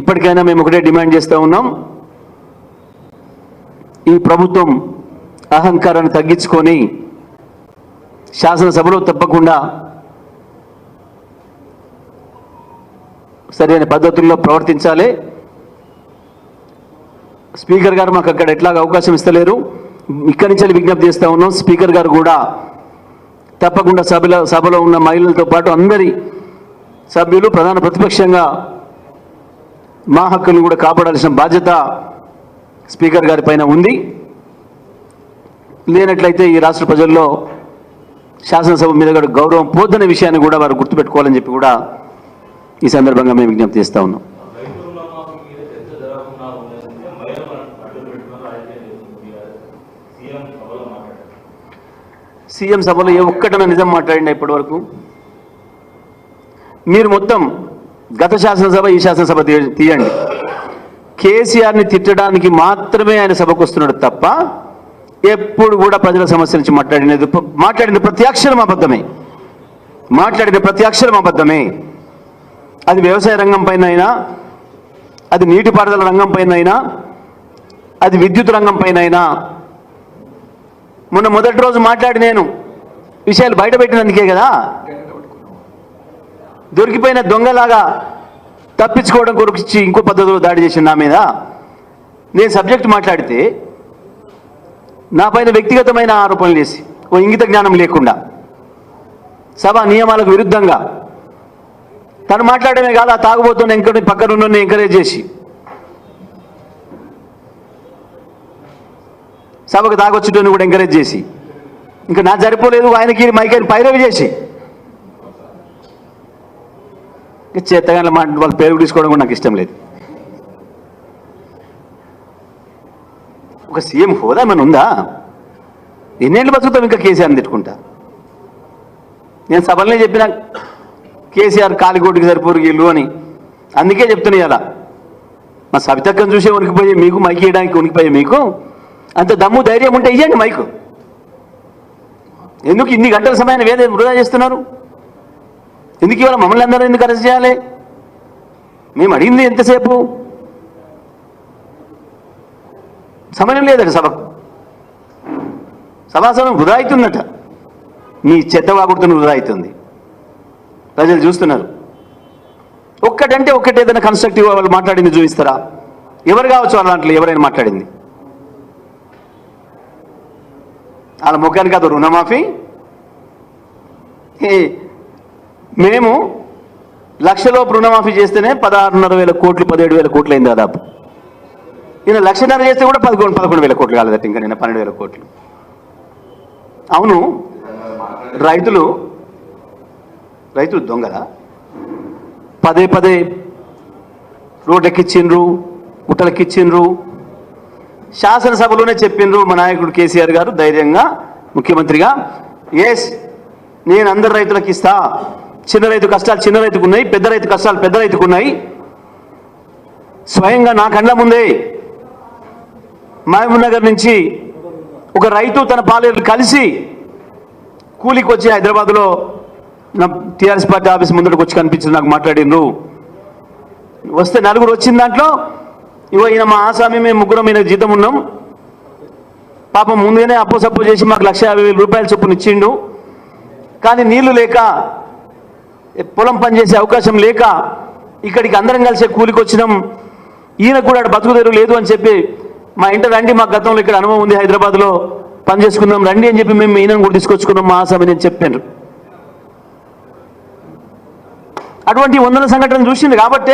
ఇప్పటికైనా మేము ఒకటే డిమాండ్ చేస్తూ ఉన్నాం. ఈ ప్రభుత్వం అహంకారాన్ని తగ్గించుకొని శాసనసభలో తప్పకుండా సరైన పద్ధతుల్లో ప్రవర్తించాలి. స్పీకర్ గారు మాకు అక్కడ ఎట్లాగ అవకాశం ఇస్తలేరు. ఇక్కడి నుంచి విజ్ఞప్తి చేస్తూ ఉన్నాం. స్పీకర్ గారు కూడా తప్పకుండా సభలో సభలో ఉన్న మహిళలతో పాటు అందరి సభ్యులు ప్రధాన ప్రతిపక్షంగా మా హక్కులను కూడా కాపాడాల్సిన బాధ్యత స్పీకర్ గారి పైన ఉంది. లేనట్లయితే ఈ రాష్ట్ర ప్రజల్లో శాసనసభ మీద కూడా గౌరవం పోద్దనే విషయాన్ని కూడా వారు గుర్తుపెట్టుకోవాలని చెప్పి కూడా ఈ సందర్భంగా మేము విజ్ఞప్తి చేస్తూ ఉన్నాం. సీఎం సభలో ఏ ఒక్కటన నిజం మాట్లాడినా ఇప్పటి వరకు మీరు మొత్తం గత శాసనసభ ఈ శాసనసభ తీయండి. కేసీఆర్ని తిట్టడానికి మాత్రమే ఆయన సభకు వస్తున్నాడు తప్ప ఎప్పుడు కూడా ప్రజల సమస్య నుంచి మాట్లాడినది మాట్లాడిన ప్రతి అక్షరం అబద్ధమే. మాట్లాడిన ప్రతి అక్షరం అబద్ధమే. అది వ్యవసాయ రంగం పైన అయినా అది నీటిపారుదల రంగం పైన అయినా అది విద్యుత్ రంగం పైన అయినా మొన్న మొదటి రోజు మాట్లాడి నేను విషయాలు బయట పెట్టినందుకే కదా? దొరికిపోయిన దొంగలాగా తప్పించుకోవడం కొరకు ఇచ్చి ఇంకో పద్ధతిలో దాడి చేసిన నా మీద. నేను సబ్జెక్ట్ మాట్లాడితే నా పైన వ్యక్తిగతమైన ఆరోపణలు చేసి ఓ ఇంగిత జ్ఞానం లేకుండా సభ నియమాలకు విరుద్ధంగా తను మాట్లాడమే కాదు ఆ తాగుబోతున్న ఎంకరే పక్కన ఎంకరేజ్ చేసి సభకు తాగొచ్చుటోని కూడా ఎంకరేజ్ చేసి ఇంకా నా సరిపోలేదు ఆయనకి మైకైన పైరవి చేసి ఇంకా చేతగానే మా వాళ్ళ పేరు తీసుకోవడం కూడా నాకు ఇష్టం లేదు. ఒక సీఎం హోదా ఏమైనా ఉందా? ఎన్నేళ్ళు బతుకుతాం ఇంకా కేసీఆర్ని తిట్టుకుంటా. నేను సభలనే చెప్పిన కేసీఆర్ కాలిగోటికి సరిపోరు అని. అందుకే చెప్తున్నాయి అలా మా సవితక్కను చూసే ఉనికిపోయే మీకు మైక్ ఇవ్వడానికి ఉనికిపోయే మీకు. అంత దమ్ము ధైర్యం ఉంటే ఇవ్వండి మైకు. ఎందుకు ఇన్ని గంటల సమయాన్ని వేద వృధా చేస్తున్నారు? ఎందుకు ఇవాళ మమ్మల్ని అందరూ ఎందుకు అరెస్ట్ చేయాలి? మేము అడిగింది ఎంతసేపు? సమయం లేదట సభకు. సభాసనం వృధా అవుతుందట. మీ చెత్త వాగుడుతున్న వృధా అవుతుంది. ప్రజలు చూస్తున్నారు. ఒక్కటంటే ఒక్కటి ఏదైనా కన్స్ట్రక్టివ్ వాళ్ళు మాట్లాడింది చూపిస్తారా? ఎవరు కావచ్చు వాళ్ళ దాంట్లో ఎవరైనా మాట్లాడింది? వాళ్ళ ముఖానికి అది రుణమాఫీ? ఏ, మేము లక్షలోపు రుణమాఫీ చేస్తేనే పదహారున్నర వేల కోట్లు పదిహేడు వేల కోట్లు అయింది దాదాపు. ఈయన లక్షన్నర చేస్తే కూడా పదకొండు పదకొండు వేల కోట్లు కాలేదట ఇంకా నిన్న పన్నెండు వేల కోట్లు. అవును రైతులు రైతులు దొంగల? పదే పదే రోడ్లెక్కిచ్చిండ్రు గుట్టలకిచ్చిండ్రు శాసనసభలోనే చెప్పిండ్రు మా నాయకుడు కేసీఆర్ గారు ధైర్యంగా ముఖ్యమంత్రిగా ఎస్ నేను అందరు రైతులకు ఇస్తా చిన్న రైతు కష్టాలు చిన్న రైతుకు ఉన్నాయి పెద్ద రైతు కష్టాలు పెద్ద రైతుకు ఉన్నాయి స్వయంగా నా కండ్ల ముందే మహబూబ్నగర్ నుంచి ఒక రైతు తన పాలేరు కలిసి కూలికి వచ్చి హైదరాబాద్లో నా టీఆర్ఎస్ పార్టీ ఆఫీస్ ముందరకు వచ్చి కనిపించింది నాకు మాట్లాడిండ్రు. వస్తే నలుగురు వచ్చిన దాంట్లో ఇవో ఈయన మా ఆసామి మేము ముగ్గురం ఈయన జీతం ఉన్నాం. పాపం ముందుగానే అప్పు సప్పు చేసి మాకు లక్ష యాభై వేల రూపాయల చొప్పున ఇచ్చిండు. కానీ నీళ్ళు లేక పొలం పనిచేసే అవకాశం లేక ఇక్కడికి అందరం కలిసే కూలికి వచ్చినాం. ఈయన కూడా బతుకు బతుకుదేరు లేదు అని చెప్పి మా ఇంట రండి మా గతంలో ఇక్కడ అనుభవం ఉంది హైదరాబాద్లో. పని చేసుకుందాం రండి అని చెప్పి మేము ఈయనను కూడా తీసుకొచ్చుకున్నాం మా ఆసామి చెప్పాను. అటువంటి వందల సంఘటనలు చూసింది కాబట్టి